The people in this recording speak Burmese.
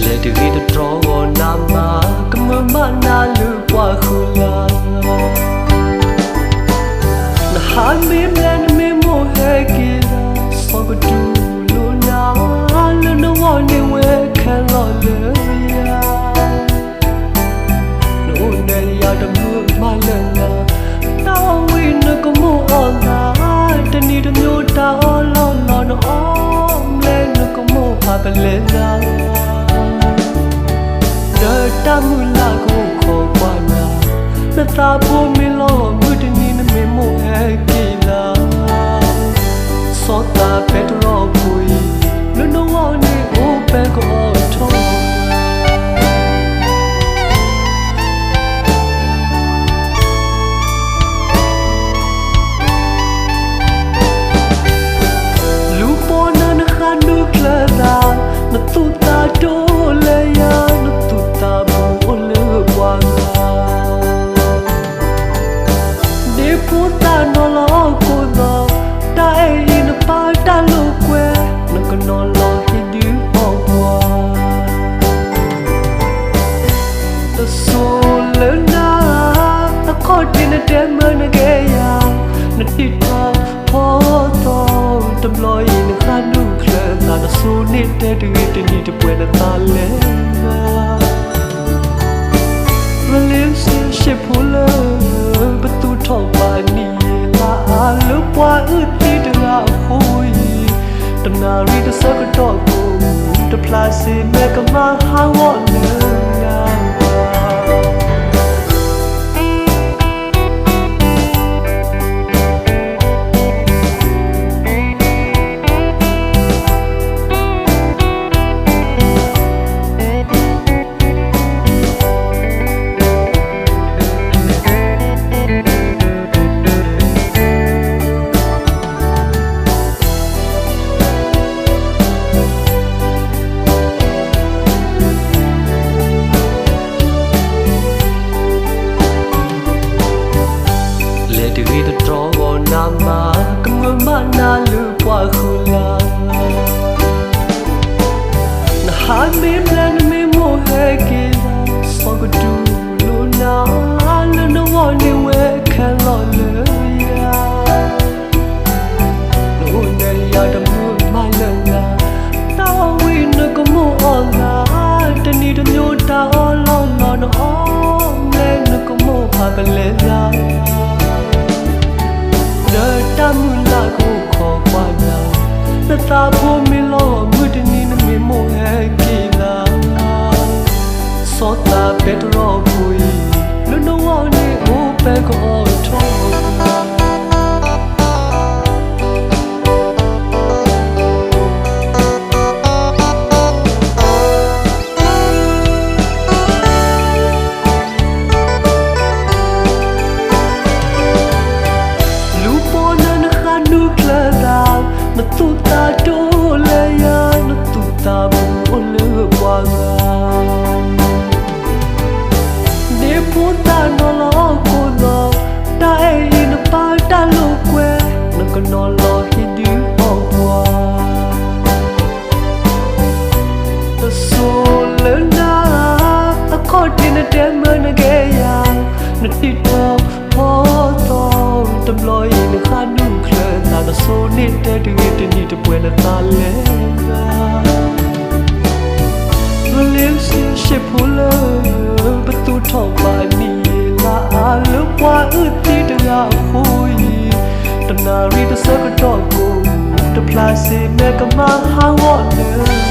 လေတူရီတော်နာမကမမနာလူပွားခူလာနဟာမေမလန်မေမိုဟဲကီလာဆောကတူလူနာလနဝနေဝဲခံလို့လေယာနိုနေရတမှုမလနာတောင်းဝိနကမောအောလာတနီတမျိုးတောင်းလောလောနောလဲနကမောပါပလဲလာ da mula ko kho kwa na na ta po mi lo mu de ni na me mo he ki la so ta petro pui no soul na a ko tin de man ge ya na ti ta po to to blow in khanu khle na na so ni de de de ni de pwe na ta le na relationship ဖို့လဘသူထောက်ပါနီလာလူပွားဥတီတလာဟိုးတနာရီတစကတော့ကိုတပလာစီမေကမဟာဝနေနာလေ တူရီတော်နာမကမမနာလူပွားခူလာနဟာမေမလန်မေ na ta po mi lo mu de ni na mi mo he ki la so ta petro pui lu no wa ni o pe ko tho lu na the so ni te tu ti ni te pwe na ta le ga relationship ဖို့လဘသူထောက်ပါနီလာအလပွားဥတီတရာဟိုးတနာရီတစကတော့ကိုတပလာစီမေကမဟာဝနေ